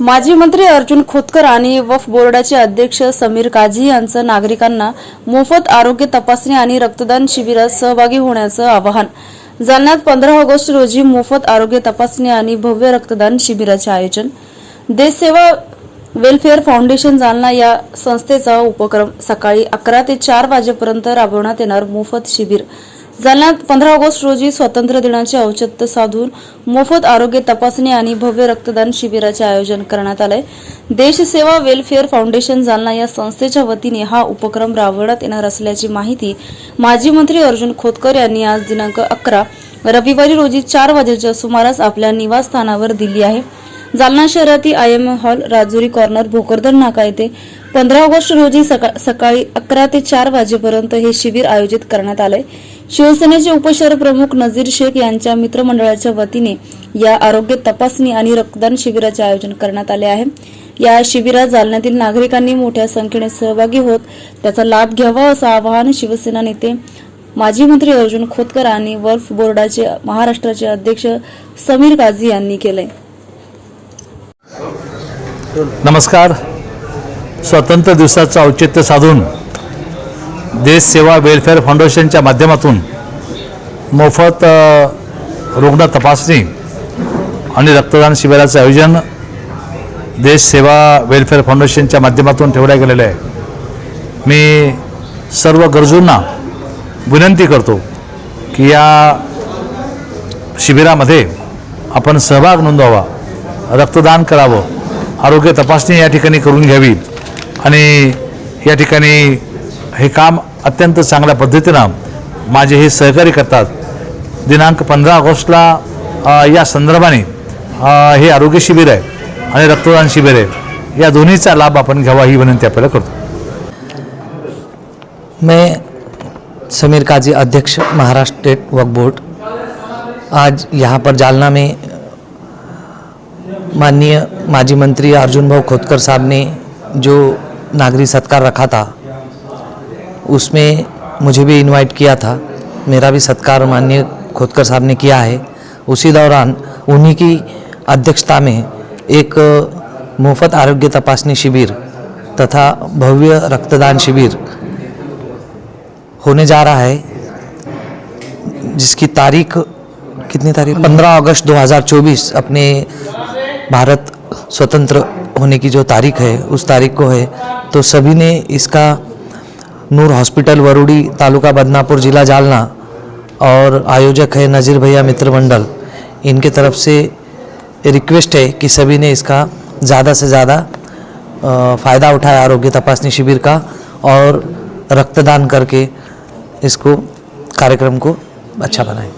माजी मंत्री अर्जुन खोतकर आणि वफ बोर्डाचे अध्यक्ष समीर काझी यांचं नागरिकांना मोफत आरोग्य तपासणी आणि रक्तदान शिबिरात सहभागी होण्याचं आवाहन. जालन्यात पंधरा ऑगस्ट रोजी मोफत आरोग्य तपासणी आणि भव्य रक्तदान शिबिराचे आयोजन. देशसेवा वेलफेअर फाउंडेशन जालना या संस्थेचा उपक्रम. सकाळी अकरा ते चार वाजेपर्यंत राबवण्यात येणार मोफत शिबिर. जालन्यात पंधरा ऑगस्ट रोजी स्वातंत्र्य दिनाचे औचित्य साधून मोफत आरोग्य तपासणी आणि भव्य रक्तदान शिबिराचे आयोजन करण्यात आलंय. देशसेवा वेलफेअर फाउंडेशन जालना या संस्थेच्या वतीने हा उपक्रम राबवण्यात येणार असल्याची माहिती माजी मंत्री अर्जुन खोतकर यांनी आज दिनांक अकरा रविवारी रोजी चार वाजेच्या सुमारास आपल्या निवासस्थानावर दिली आहे. जालना शहरातील I M hall Rajuri corner Bhokardan नाका येथे पंधरा ऑगस्ट रोजी सकाळी अकरा ते चार वाजेपर्यंत हे शिबिर आयोजित करण्यात आलंय. शिवसेनेचे उपशहर प्रमुख नजीर शेख यांच्या मित्रमंडळाच्या वतीने या आरोग्य तपासणी आणि रक्तदान शिबिराचे आयोजन करण्यात आले आहे. या शिबिरात जालन्यातील नागरिकांनी मोठ्या संख्येने सहभागी होत त्याचा लाभ घ्यावा असं आवाहन शिवसेना नेते माजी मंत्री अर्जुन खोतकर आणि वर्फ बोर्डाचे महाराष्ट्राचे अध्यक्ष समीर काझी यांनी केलंय. नमस्कार. स्वातंत्र्य दिवसाचं औचित्य साधून देश सेवा वेलफेअर फाउंडेशनच्या माध्यमातून मोफत रुग्ण तपासणी आणि रक्तदान शिबिराचं आयोजन देश सेवा वेलफेअर फाउंडेशनच्या माध्यमातून ठेवल्या गेलेलं आहे. मी सर्व गरजूंना विनंती करतो की या शिबिरामध्ये आपण सहभाग नोंदवावा रक्तदान करावं आरोग्य तपासणी या ठिकाणी करून घ्यावी आणि या ठिकाणी हे काम अत्यंत चांगल्या पद्धतीनं माझे हे सहकारी करतात. दिनांक पंधरा ऑगस्टला या संदर्भाने हे आरोग्य शिबिर आहे आणि रक्तदान शिबिर आहे. या दोन्हीचा लाभ आपण घ्यावा ही विनंती आपल्याला करतो. मैं समीर काजी अध्यक्ष महाराष्ट्र स्टेट वक्फ बोर्ड. आज यहाँ पर जालना में माननीय माजी मंत्री अर्जुन भाव खोतकर साहब ने जो नागरिक सत्कार रखा था उसमें मुझे भी इनवाइट किया था। मेरा भी सत्कार माननीय खोतकर साहब ने किया है। उसी दौरान उन्हीं की अध्यक्षता में एक मुफ़्त आरोग्य तपासनी शिविर तथा भव्य रक्तदान शिविर होने जा रहा है, जिसकी तारीख कितनी तारीख? पंद्रह अगस्त 2024 अपने भारत स्वतंत्र होने की जो तारीख है, उस तारीख को है। तो सभी ने इसका नूर हॉस्पिटल, वरुड़ी तालुका बदनापुर, ज़िला जालना और आयोजक है नज़ीर भैया मित्र मंडल। इनके तरफ़ से रिक्वेस्ट है कि सभी ने इसका ज़्यादा से ज़्यादा फ़ायदा उठाया आरोग्य तपासनी शिविर का और रक्तदान करके इसको, कार्यक्रम को अच्छा बनाएँ।